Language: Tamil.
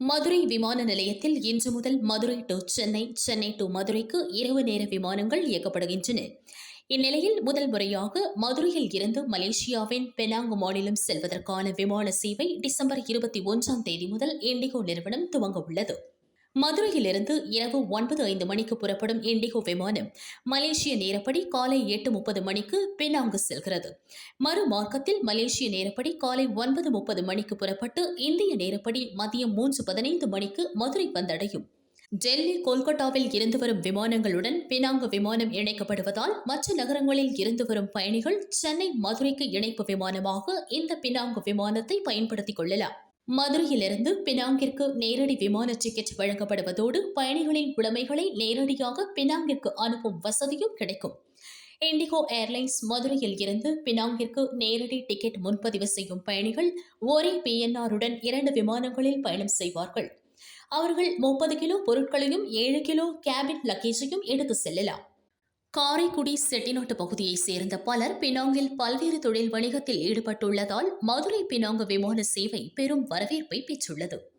மதுரை விமான நிலையத்தில் இன்று முதல் மதுரை டு சென்னை சென்னை டு மதுரைக்கு இரவு நேர விமானங்கள் இயக்கப்படுகின்றன. இந்நிலையில் முதல் முறையாக மதுரையில் இருந்து மலேசியாவின் பெனாங் மாநிலம் செல்வதற்கான விமான சேவை டிசம்பர் இருபத்தி ஒன்றாம் தேதி முதல் இண்டிகோ நிறுவனம் துவங்க உள்ளது. மதுரையிலிருந்து இரவு ஒன்பது ஐந்து மணிக்கு புறப்படும் இண்டிகோ விமானம் மலேசிய நேரப்படி காலை எட்டு முப்பது மணிக்கு பெனாங்கு செல்கிறது. மறு மார்க்கத்தில் மலேசிய நேரப்படி காலை ஒன்பது முப்பது மணிக்கு புறப்பட்டு இந்திய நேரப்படி மதியம் மூன்று பதினைந்து மணிக்கு மதுரை வந்தடையும். டெல்லி கொல்கத்தாவில் இருந்து வரும் விமானங்களுடன் பினாங்கு விமானம் இணைக்கப்படுவதால் மற்ற நகரங்களில் இருந்து வரும் பயணிகள் சென்னை மதுரைக்கு இணைப்பு விமானமாக இந்த பினாங்கு விமானத்தை பயன்படுத்திக் கொள்ளலாம். மதுரையிலிருந்து பினாங்கிற்கு நேரடி விமான டிக்கெட் வழங்கப்படுவதோடு பயணிகளின் உடைமைகளை நேரடியாக பினாங்கிற்கு அனுப்பும் வசதியும் கிடைக்கும். இண்டிகோ ஏர்லைன்ஸ் மதுரையில் இருந்து பினாங்கிற்கு நேரடி டிக்கெட் முன்பதிவு செய்யும் பயணிகள் ஒரே பிஎன்ஆருடன் இரண்டு விமானங்களில் பயணம் செய்வார்கள். அவர்கள் முப்பது கிலோ பொருட்களையும் ஏழு கிலோ கேபின் லக்கேஜையும் எடுத்து செல்லலாம். காரைக்குடி செட்டிநாட்டு பகுதியைச் சேர்ந்த பலர் பினாங்கில் பல்வேறு தொழில் வணிகத்தில் ஈடுபட்டுள்ளதால் மதுரை பினாங்கு விமான சேவை பெரும் வரவேற்பை பெற்றுள்ளது.